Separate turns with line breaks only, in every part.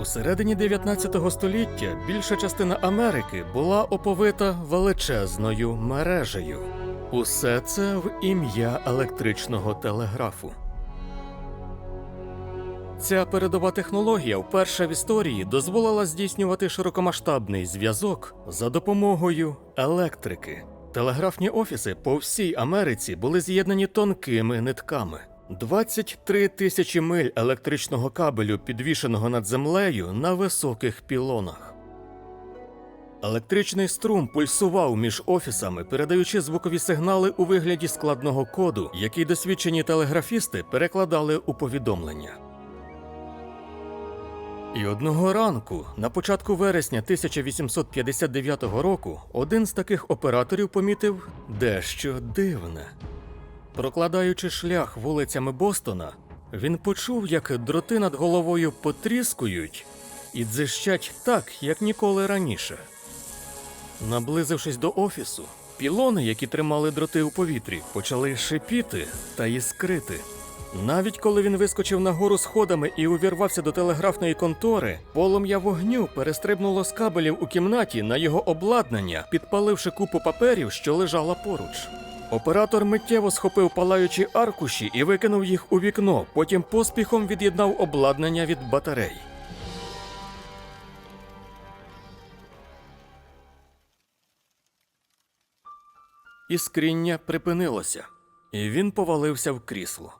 У середині 19 століття більша частина Америки була оповита величезною мережею. Усе це в ім'я електричного телеграфу. Ця передова технологія вперше в історії дозволила здійснювати широкомасштабний зв'язок за допомогою електрики. Телеграфні офіси по всій Америці були з'єднані тонкими нитками. 23 тисячі миль електричного кабелю, підвішеного над землею на високих пілонах. Електричний струм пульсував між офісами, передаючи звукові сигнали у вигляді складного коду, який досвідчені телеграфісти перекладали у повідомлення. І одного ранку, на початку вересня 1859 року, один з таких операторів помітив дещо дивне. Прокладаючи шлях вулицями Бостона, він почув, як дроти над головою потріскують і дзищать так, як ніколи раніше. Наблизившись до офісу, пілони, які тримали дроти у повітрі, почали шипіти та іскрити. Навіть коли він вискочив нагору сходами і увірвався до телеграфної контори, полум'я вогню перестрибнуло з кабелів у кімнаті на його обладнання, підпаливши купу паперів, що лежала поруч. Оператор миттєво схопив палаючі аркуші і викинув їх у вікно, потім поспіхом від'єднав обладнання від батарей. Іскріння припинилося, і він повалився в крісло.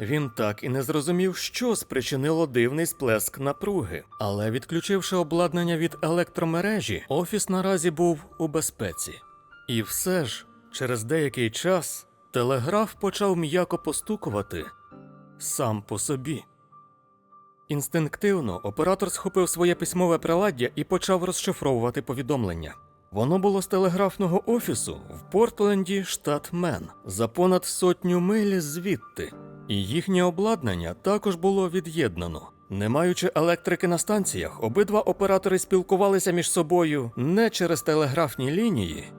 Він так і не зрозумів, що спричинило дивний сплеск напруги, але відключивши обладнання від електромережі, офіс наразі був у безпеці. І все ж, через деякий час, телеграф почав м'яко постукувати сам по собі. Інстинктивно оператор схопив своє письмове приладдя і почав розшифровувати повідомлення. Воно було з телеграфного офісу в Портленді, штат Мен, за понад сотню миль звідти, і їхнє обладнання також було від'єднано. Не маючи електрики на станціях, обидва оператори спілкувалися між собою не через телеграфні лінії,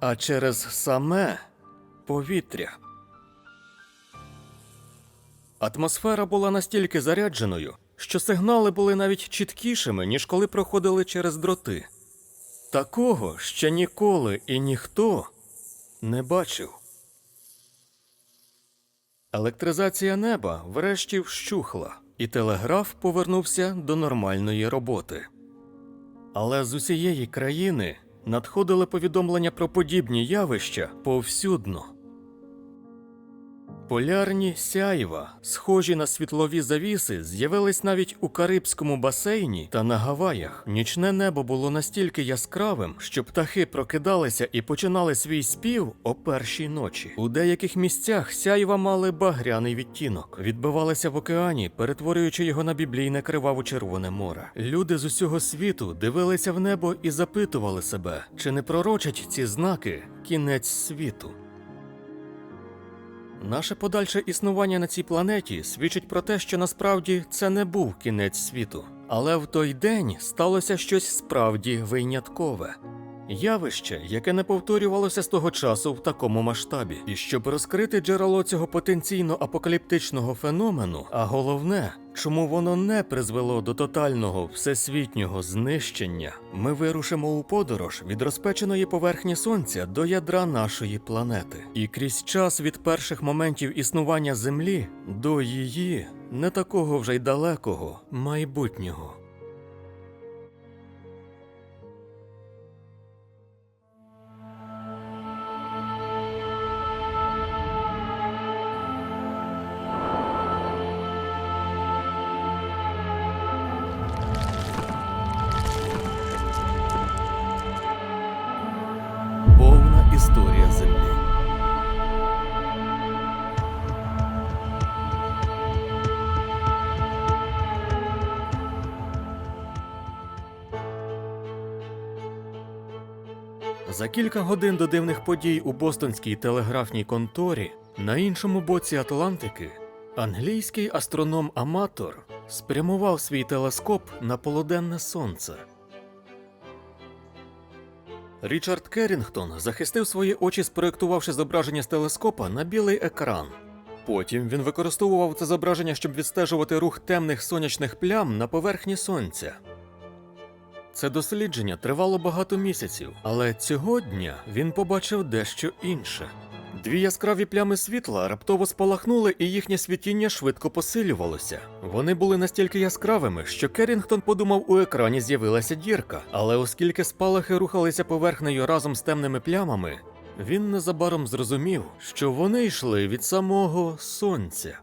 а через саме повітря. Атмосфера була настільки зарядженою, що сигнали були навіть чіткішими, ніж коли проходили через дроти. Такого ще ніколи і ніхто не бачив. Електризація неба врешті вщухла, і телеграф повернувся до нормальної роботи. Але з усієї країни надходили повідомлення про подібні явища повсюдно. Полярні сяйва, схожі на світлові завіси, з'явились навіть у Карибському басейні та на Гаваях. Нічне небо було настільки яскравим, що птахи прокидалися і починали свій спів о першій ночі. У деяких місцях сяйва мали багряний відтінок, відбивалися в океані, перетворюючи його на біблійне криваво-червоне море. Люди з усього світу дивилися в небо і запитували себе, чи не пророчать ці знаки кінець світу. Наше подальше існування на цій планеті свідчить про те, що насправді це не був кінець світу. Але в той день сталося щось справді виняткове. Явище, яке не повторювалося з того часу в такому масштабі. І щоб розкрити джерело цього потенційно апокаліптичного феномену, а головне, чому воно не призвело до тотального всесвітнього знищення, ми вирушимо у подорож від розпеченої поверхні сонця до ядра нашої планети. І крізь час від перших моментів існування Землі до її не такого вже й далекого майбутнього. За кілька годин до дивних подій у бостонській телеграфній конторі на іншому боці Атлантики англійський астроном-аматор спрямував свій телескоп на полуденне сонце. Річард Керрінгтон захистив свої очі, спроєктувавши зображення з телескопа на білий екран. Потім він використовував це зображення, щоб відстежувати рух темних сонячних плям на поверхні сонця. Це дослідження тривало багато місяців, але цього дня він побачив дещо інше. Дві яскраві плями світла раптово спалахнули, і їхнє світіння швидко посилювалося. Вони були настільки яскравими, що Керрінгтон подумав, у екрані з'явилася дірка. Але оскільки спалахи рухалися поверхнею разом з темними плямами, він незабаром зрозумів, що вони йшли від самого сонця.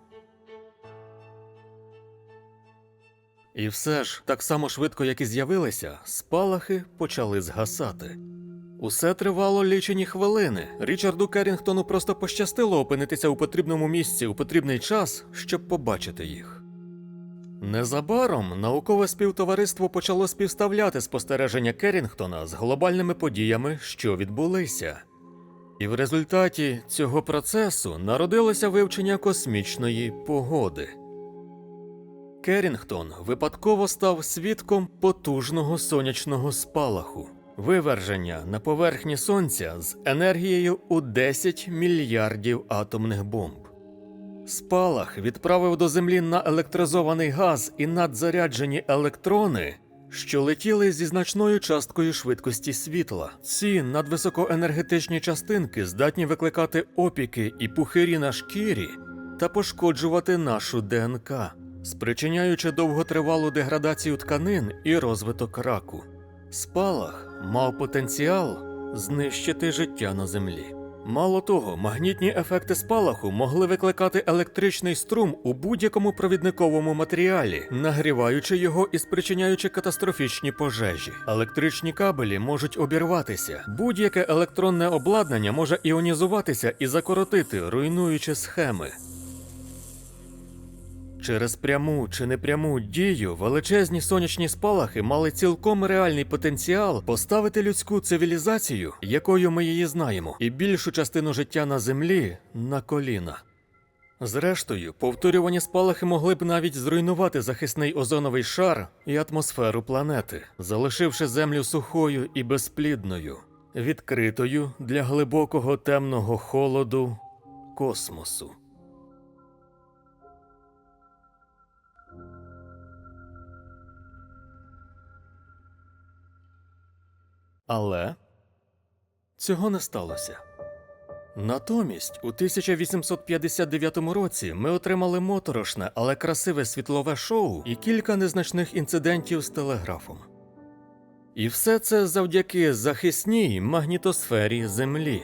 І все ж, так само швидко, як і з'явилися, спалахи почали згасати. Усе тривало лічені хвилини. Річарду Керрінгтону просто пощастило опинитися у потрібному місці у потрібний час, щоб побачити їх. Незабаром наукове співтовариство почало співставляти спостереження Керрінгтона з глобальними подіями, що відбулися. І в результаті цього процесу народилося вивчення космічної погоди. Керрінгтон випадково став свідком потужного сонячного спалаху, виверження на поверхні сонця з енергією у 10 мільярдів атомних бомб. Спалах відправив до Землі наелектризований газ і надзаряджені електрони, що летіли зі значною часткою швидкості світла. Ці надвисокоенергетичні частинки здатні викликати опіки і пухирі на шкірі та пошкоджувати нашу ДНК, спричиняючи довготривалу деградацію тканин і розвиток раку. Спалах мав потенціал знищити життя на землі. Мало того, магнітні ефекти спалаху могли викликати електричний струм у будь-якому провідниковому матеріалі, нагріваючи його і спричиняючи катастрофічні пожежі. Електричні кабелі можуть обірватися. Будь-яке електронне обладнання може іонізуватися і закоротити, руйнуючи схеми. Через пряму чи непряму дію величезні сонячні спалахи мали цілком реальний потенціал поставити людську цивілізацію, якою ми її знаємо, і більшу частину життя на землі на коліна. Зрештою, повторювані спалахи могли б навіть зруйнувати захисний озоновий шар і атмосферу планети, залишивши землю сухою і безплідною, відкритою для глибокого темного холоду космосу. Але цього не сталося. Натомість, у 1859 році ми отримали моторошне, але красиве світлове шоу і кілька незначних інцидентів з телеграфом. І все це завдяки захисній магнітосфері Землі.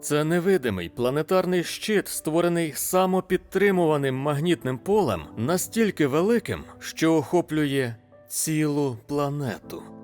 Це невидимий планетарний щит, створений самопідтримуваним магнітним полем, настільки великим, що охоплює цілу планету.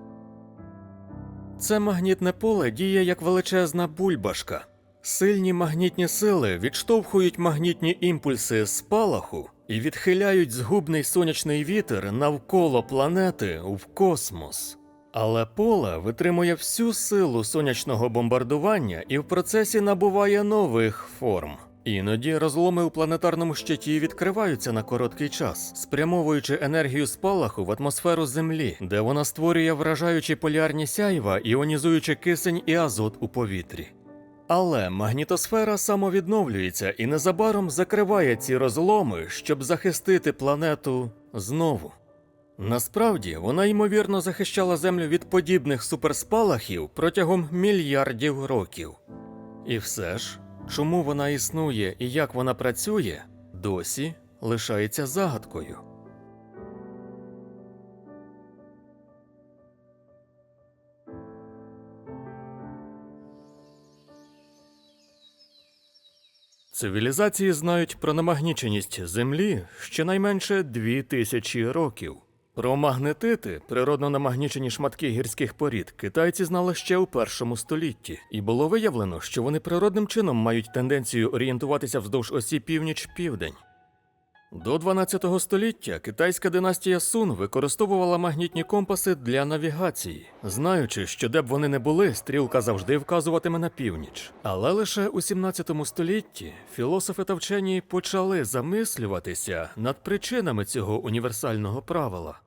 Це магнітне поле діє як величезна бульбашка. Сильні магнітні сили відштовхують магнітні імпульси з спалаху і відхиляють згубний сонячний вітер навколо планети в космос. Але поле витримує всю силу сонячного бомбардування і в процесі набуває нових форм. Іноді розломи у планетарному щиті відкриваються на короткий час, спрямовуючи енергію спалаху в атмосферу Землі, де вона створює вражаючі полярні сяйва, іонізуючи кисень і азот у повітрі. Але магнітосфера самовідновлюється і незабаром закриває ці розломи, щоб захистити планету знову. Насправді вона ймовірно захищала Землю від подібних суперспалахів протягом мільярдів років. І все ж, чому вона існує і як вона працює, досі лишається загадкою. Цивілізації знають про намагніченість Землі щонайменше дві тисячі років. Про магнетити, природно намагнічені шматки гірських порід, китайці знали ще у першому столітті, і було виявлено, що вони природним чином мають тенденцію орієнтуватися вздовж осі північ-південь. До 12 століття китайська династія Сун використовувала магнітні компаси для навігації, знаючи, що де б вони не були, стрілка завжди вказуватиме на північ. Але лише у 17 столітті філософи та вчені почали замислюватися над причинами цього універсального правила.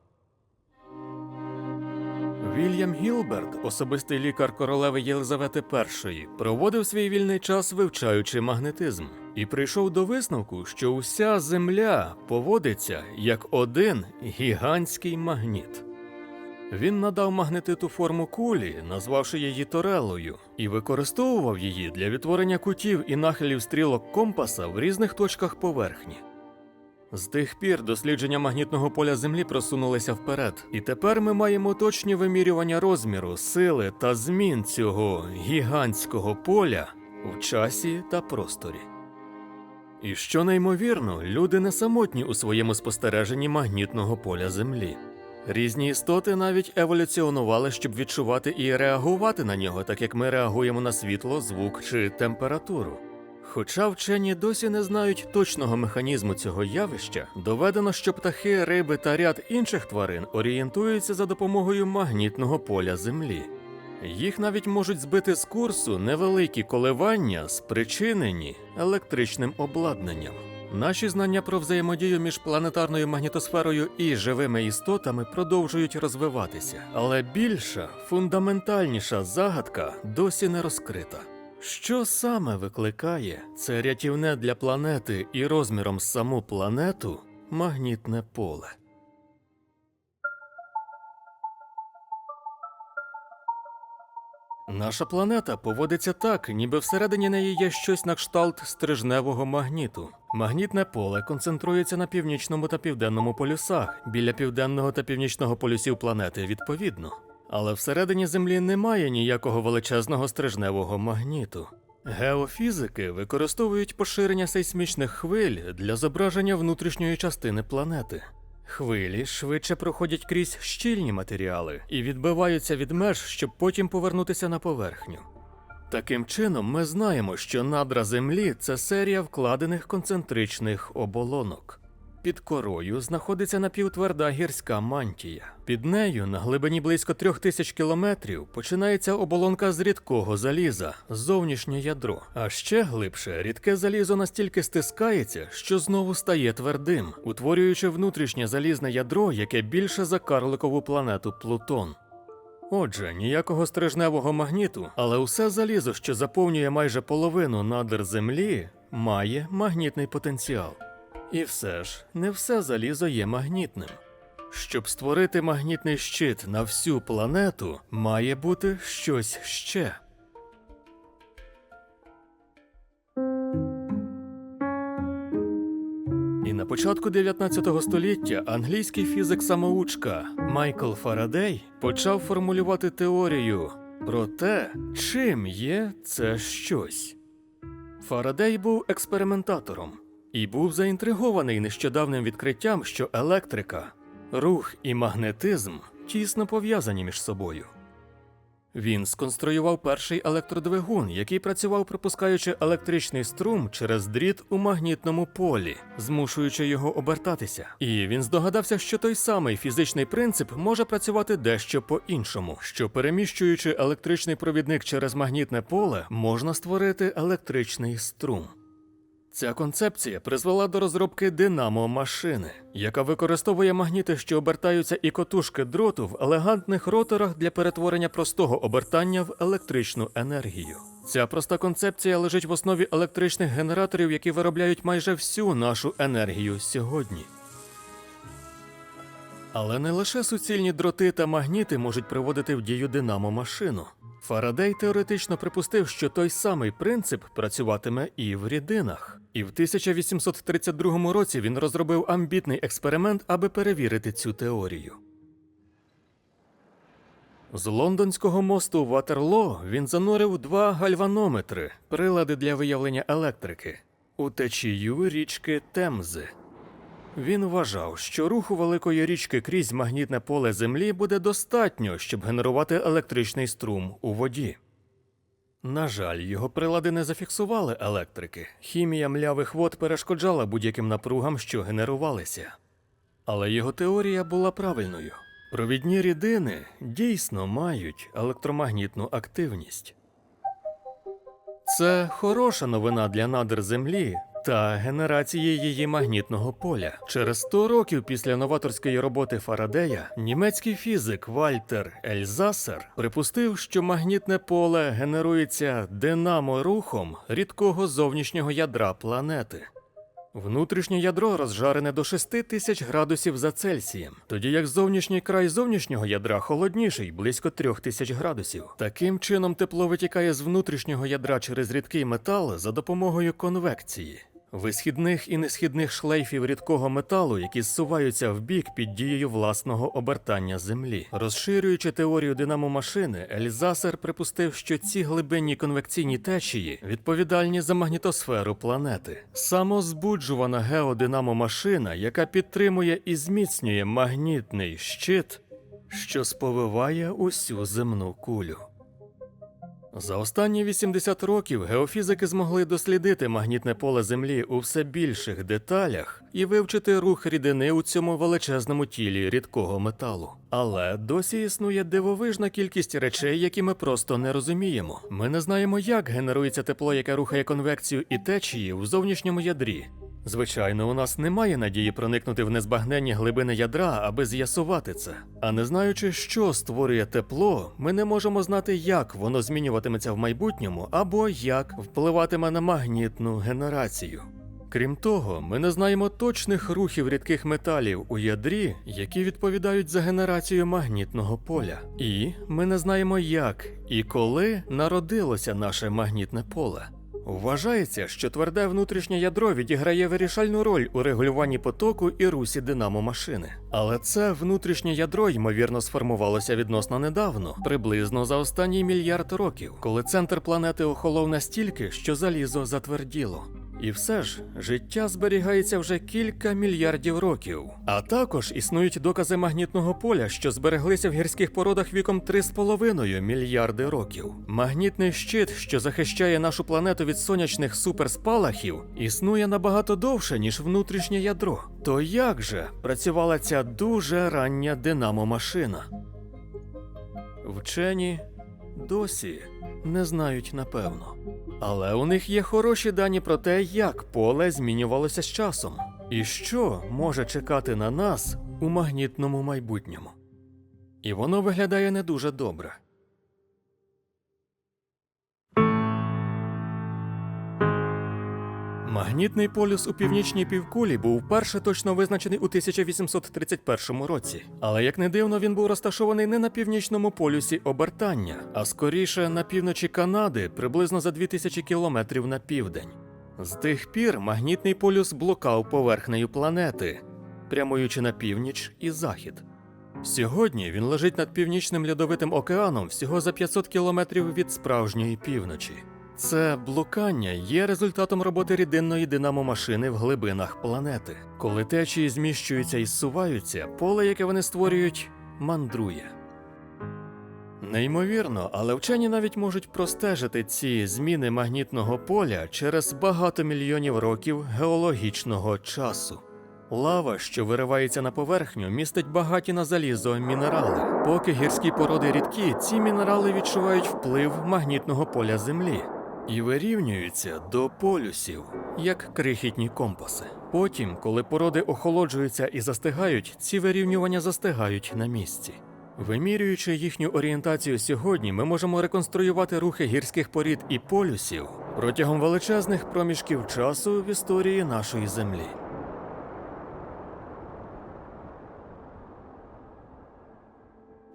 Вільям Гілберт, особистий лікар королеви Єлизавети І, проводив свій вільний час вивчаючи магнетизм, і прийшов до висновку, що уся земля поводиться як один гігантський магніт. Він надав магнетиту форму кулі, назвавши її Торелою, і використовував її для відтворення кутів і нахилів стрілок компаса в різних точках поверхні. З тих пір дослідження магнітного поля Землі просунулися вперед, і тепер ми маємо точні вимірювання розміру, сили та змін цього гігантського поля в часі та просторі. І що неймовірно, люди не самотні у своєму спостереженні магнітного поля Землі. Різні істоти навіть еволюціонували, щоб відчувати і реагувати на нього, так як ми реагуємо на світло, звук чи температуру. Хоча вчені досі не знають точного механізму цього явища, доведено, що птахи, риби та ряд інших тварин орієнтуються за допомогою магнітного поля Землі. Їх навіть можуть збити з курсу невеликі коливання, спричинені електричним обладнанням. Наші знання про взаємодію між планетарною магнітосферою і живими істотами продовжують розвиватися, але більша, фундаментальніша загадка досі не розкрита. Що саме викликає це рятівне для планети і розміром з саму планету магнітне поле? Наша планета поводиться так, ніби всередині неї є щось на кшталт стрижневого магніту. Магнітне поле концентрується на північному та південному полюсах, біля південного та північного полюсів планети відповідно. Але всередині Землі немає ніякого величезного стрижневого магніту. Геофізики використовують поширення сейсмічних хвиль для зображення внутрішньої частини планети. Хвилі швидше проходять крізь щільні матеріали і відбиваються від меж, щоб потім повернутися на поверхню. Таким чином, ми знаємо, що надра Землі це серія вкладених концентричних оболонок. Під корою знаходиться напівтверда гірська мантія. Під нею, на глибині близько трьох тисяч кілометрів, починається оболонка з рідкого заліза, зовнішнє ядро. А ще глибше рідке залізо настільки стискається, що знову стає твердим, утворюючи внутрішнє залізне ядро, яке більше за карликову планету Плутон. Отже, ніякого стрижневого магніту, але усе залізо, що заповнює майже половину надр Землі, має магнітний потенціал. І все ж, не все залізо є магнітним. Щоб створити магнітний щит на всю планету, має бути щось ще. І на початку 19 століття англійський фізик-самоучка Майкл Фарадей почав формулювати теорію про те, чим є це щось. Фарадей був експериментатором і був заінтригований нещодавним відкриттям, що електрика, рух і магнетизм тісно пов'язані між собою. Він сконструював перший електродвигун, який працював пропускаючи електричний струм через дріт у магнітному полі, змушуючи його обертатися. І він здогадався, що той самий фізичний принцип може працювати дещо по-іншому, що переміщуючи електричний провідник через магнітне поле, можна створити електричний струм. Ця концепція призвела до розробки динамо-машини, яка використовує магніти, що обертаються і котушки дроту в елегантних роторах для перетворення простого обертання в електричну енергію. Ця проста концепція лежить в основі електричних генераторів, які виробляють майже всю нашу енергію сьогодні. Але не лише суцільні дроти та магніти можуть приводити в дію динамо-машину. Фарадей теоретично припустив, що той самий принцип працюватиме і в рідинах. І в 1832 році він розробив амбітний експеримент, аби перевірити цю теорію. З лондонського мосту Ватерло він занурив два гальванометри, прилади для виявлення електрики, у течію річки Темзи. Він вважав, що руху великої річки крізь магнітне поле Землі буде достатньо, щоб генерувати електричний струм у воді. На жаль, його прилади не зафіксували електрики. Хімія млявих вод перешкоджала будь-яким напругам, що генерувалися. Але його теорія була правильною. Провідні рідини дійсно мають електромагнітну активність. Це хороша новина для надр Землі та генерації її магнітного поля. Через 100 років після новаторської роботи Фарадея німецький фізик Вальтер Ельзасер припустив, що магнітне поле генерується динамо-рухом рідкого зовнішнього ядра планети. Внутрішнє ядро розжарене до 6 тисяч градусів за Цельсієм, тоді як зовнішній край зовнішнього ядра холодніший, близько 3 тисяч градусів. Таким чином тепло витікає з внутрішнього ядра через рідкий метал за допомогою конвекції. Висхідних і несхідних шлейфів рідкого металу, які зсуваються в бік під дією власного обертання Землі. Розширюючи теорію динамомашини, Ельзасер припустив, що ці глибинні конвекційні течії відповідальні за магнітосферу планети. Самозбуджувана геодинамомашина, яка підтримує і зміцнює магнітний щит, що сповиває усю земну кулю. За останні 80 років геофізики змогли дослідити магнітне поле Землі у все більших деталях і вивчити рух рідини у цьому величезному тілі рідкого металу. Але досі існує дивовижна кількість речей, які ми просто не розуміємо. Ми не знаємо, як генерується тепло, яке рухає конвекцію і течії в зовнішньому ядрі. Звичайно, у нас немає надії проникнути в незбагненні глибини ядра, аби з'ясувати це. А не знаючи, що створює тепло, ми не можемо знати, як воно змінюватиметься в майбутньому або як впливатиме на магнітну генерацію. Крім того, ми не знаємо точних рухів рідких металів у ядрі, які відповідають за генерацію магнітного поля. І ми не знаємо, як і коли народилося наше магнітне поле. Вважається, що тверде внутрішнє ядро відіграє вирішальну роль у регулюванні потоку і русі динамо машини. Але це внутрішнє ядро, ймовірно, сформувалося відносно недавно, приблизно за останній мільярд років, коли центр планети охолов настільки, що залізо затверділо. І все ж життя зберігається вже кілька мільярдів років. А також існують докази магнітного поля, що збереглися в гірських породах віком 3,5 мільярди років. Магнітний щит, що захищає нашу планету від сонячних суперспалахів, існує набагато довше, ніж внутрішнє ядро. То як же працювала ця дуже рання динамо-машина? Вчені досі не знають напевно. Але у них є хороші дані про те, як поле змінювалося з часом, і що може чекати на нас у магнітному майбутньому. І воно виглядає не дуже добре. Магнітний полюс у північній півкулі був вперше точно визначений у 1831 році. Але як не дивно, він був розташований не на північному полюсі обертання, а скоріше на півночі Канади, приблизно за 2000 кілометрів на південь. З тих пір магнітний полюс блокав поверхнею планети, прямуючи на північ і захід. Сьогодні він лежить над північним льодовитим океаном всього за 500 кілометрів від справжньої півночі. Це блукання є результатом роботи рідинної динамомашини в глибинах планети. Коли течії зміщуються і зсуваються, поле, яке вони створюють, мандрує. Неймовірно, але вчені навіть можуть простежити ці зміни магнітного поля через багато мільйонів років геологічного часу. Лава, що виривається на поверхню, містить багаті на залізо мінерали. Поки гірські породи рідкі, ці мінерали відчувають вплив магнітного поля Землі і вирівнюються до полюсів, як крихітні компаси. Потім, коли породи охолоджуються і застигають, ці вирівнювання застигають на місці. Вимірюючи їхню орієнтацію сьогодні, ми можемо реконструювати рухи гірських порід і полюсів протягом величезних проміжків часу в історії нашої землі.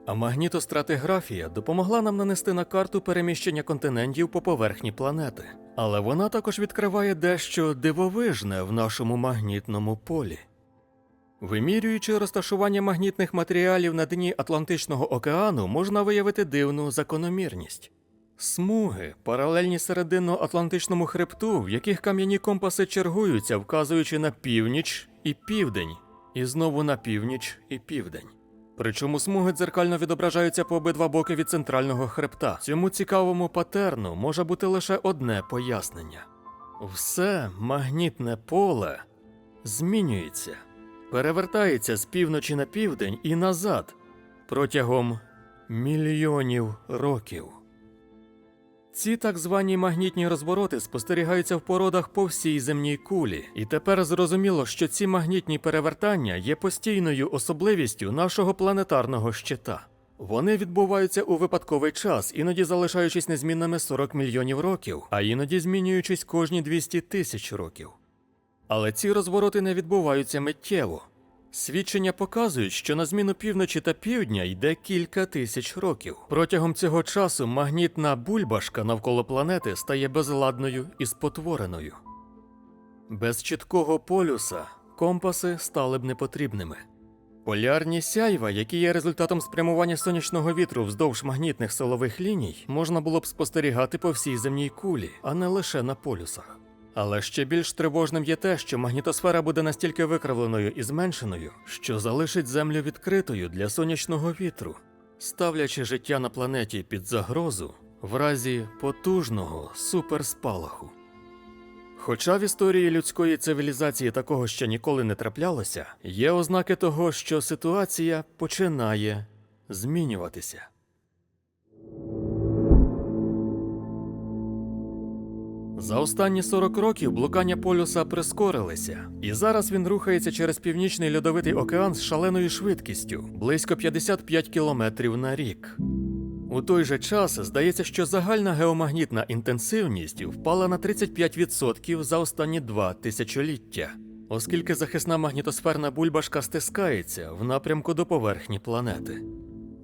А магнітостратиграфія допомогла нам нанести на карту переміщення континентів по поверхні планети. Але вона також відкриває дещо дивовижне в нашому магнітному полі. Вимірюючи розташування магнітних матеріалів на дні Атлантичного океану, можна виявити дивну закономірність. Смуги, паралельні серединно-атлантичному хребту, в яких кам'яні компаси чергуються, вказуючи на північ і південь, і знову на північ і південь. Причому смуги дзеркально відображаються по обидва боки від центрального хребта. Цьому цікавому патерну може бути лише одне пояснення: все магнітне поле змінюється, перевертається з півночі на південь і назад протягом мільйонів років. Ці так звані магнітні розвороти спостерігаються в породах по всій земній кулі, і тепер зрозуміло, що ці магнітні перевертання є постійною особливістю нашого планетарного щита. Вони відбуваються у випадковий час, іноді залишаючись незмінними 40 мільйонів років, а іноді змінюючись кожні 200 тисяч років. Але ці розвороти не відбуваються миттєво. Свідчення показують, що на зміну півночі та півдня йде кілька тисяч років. Протягом цього часу магнітна бульбашка навколо планети стає безладною і спотвореною. Без чіткого полюса компаси стали б непотрібними. Полярні сяйва, які є результатом спрямування сонячного вітру вздовж магнітних силових ліній, можна було б спостерігати по всій земній кулі, а не лише на полюсах. Але ще більш тривожним є те, що магнітосфера буде настільки викривленою і зменшеною, що залишить Землю відкритою для сонячного вітру, ставлячи життя на планеті під загрозу в разі потужного суперспалаху. Хоча в історії людської цивілізації такого ще ніколи не траплялося, є ознаки того, що ситуація починає змінюватися. За останні 40 років блукання полюса прискорилися, і зараз він рухається через північний льодовитий океан з шаленою швидкістю близько 55 кілометрів на рік. У той же час здається, що загальна геомагнітна інтенсивність впала на 35% за останні два тисячоліття, оскільки захисна магнітосферна бульбашка стискається в напрямку до поверхні планети.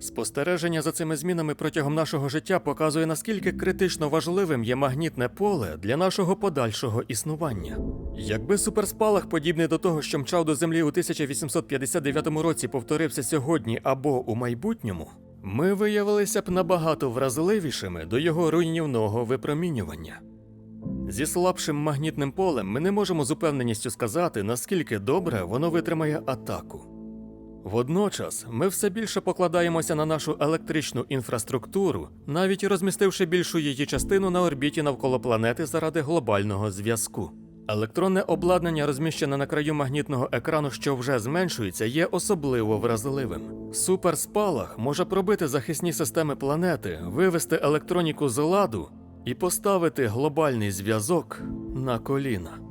Спостереження за цими змінами протягом нашого життя показує, наскільки критично важливим є магнітне поле для нашого подальшого існування. Якби суперспалах, подібний до того, що мчав до Землі у 1859 році, повторився сьогодні або у майбутньому, ми виявилися б набагато вразливішими до його руйнівного випромінювання. Зі слабшим магнітним полем ми не можемо з упевненістю сказати, наскільки добре воно витримає атаку. Водночас ми все більше покладаємося на нашу електричну інфраструктуру, навіть розмістивши більшу її частину на орбіті навколо планети заради глобального зв'язку. Електронне обладнання, розміщене на краю магнітного екрану, що вже зменшується, є особливо вразливим. Суперспалах може пробити захисні системи планети, вивести електроніку з ладу і поставити глобальний зв'язок на коліна.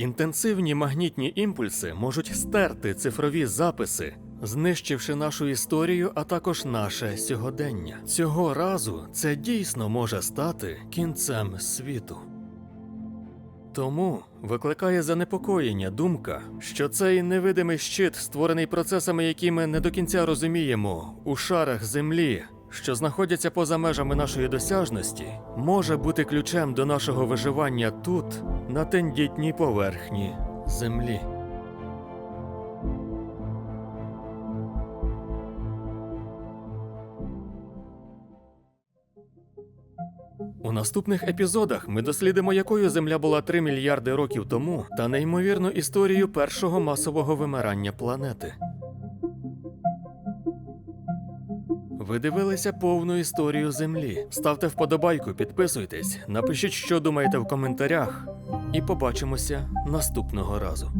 Інтенсивні магнітні імпульси можуть стерти цифрові записи, знищивши нашу історію, а також наше сьогодення. Цього разу це дійсно може стати кінцем світу. Тому викликає занепокоєння думка, що цей невидимий щит, створений процесами, які ми не до кінця розуміємо, у шарах землі, що знаходяться поза межами нашої досяжності, може бути ключем до нашого виживання тут, на тендітній поверхні землі. У наступних епізодах ми дослідимо, якою Земля була 3 мільярди років тому, та неймовірну історію першого масового вимирання планети. Ви дивилися повну історію Землі. Ставте вподобайку, підписуйтесь, напишіть, що думаєте в коментарях, і побачимося наступного разу.